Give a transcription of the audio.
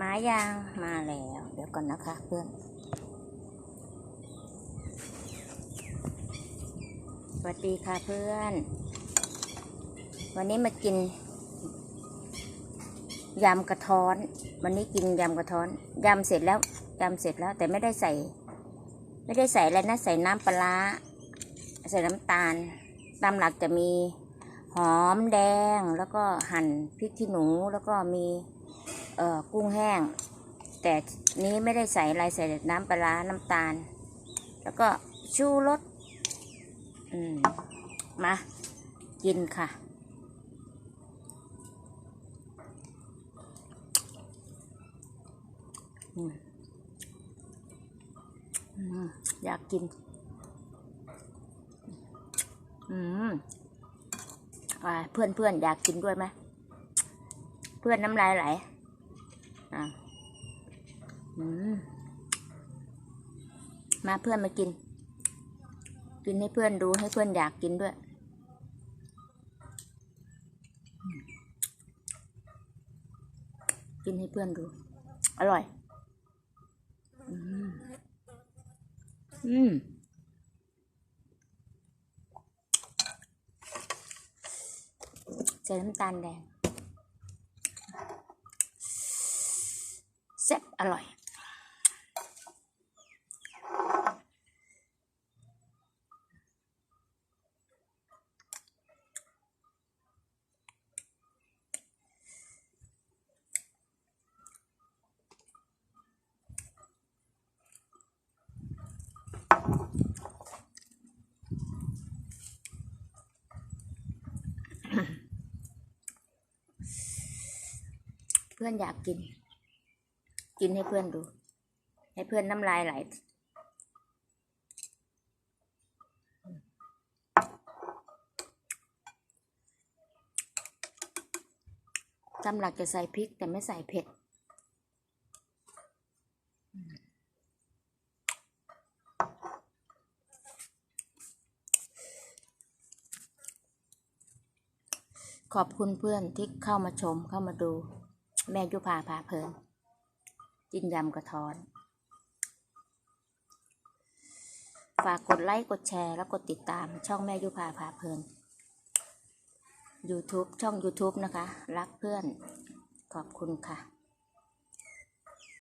มายางมาแล้ว เดี๋ยวก่อนนะคะเพื่อน สวัสดีค่ะเพื่อน วันนี้มากินยำกระท้อน วันนี้กินยำกระท้อนยำเสร็จแล้วยำเสร็จแล้วแต่ไม่ได้ใส่ ไม่ได้ใส่อะไรนะใส่น้ำปลาร้าใส่น้ำตาล ตามหลักจะมีหอมแดงแล้วก็หั่นพริกขี้หนูแล้วก็มี เอ่อกุ้งแห้ง แต่นี้ไม่ได้ใส่อะไรใส่น้ำปลาน้ำตาล แล้วก็ชูรสอืมมากินค่ะ อยากกิน อืมเพื่อนเพื่อนอยากกินด้วยไหม เพื่อนน้ำลายไหล อ่าอืมมาเพื่อนมากิน กินให้เพื่อนดูให้เพื่อนอยากกินด้วย กินให้เพื่อนดู อร่อย อืมอืมใส่น้ำตาลแดง แซ่บอร่อย เพื่อนอยากกิน กินให้เพื่อนดู ให้เพื่อนน้ำลายไหลจำหลักจะใส่พริกแต่ไม่ใส่เผ็ด ขอบคุณเพื่อนที่เข้ามาชมเข้ามาดู แม่ยุพาพาเพลิน จินยำกระท้อน ฝากกดไลค์ กดแชร์แล้วกดติดตามช่องแม่ยุพาพาเพลิน YouTube ช่อง YouTube นะคะ รักเพื่อนขอบคุณค่ะ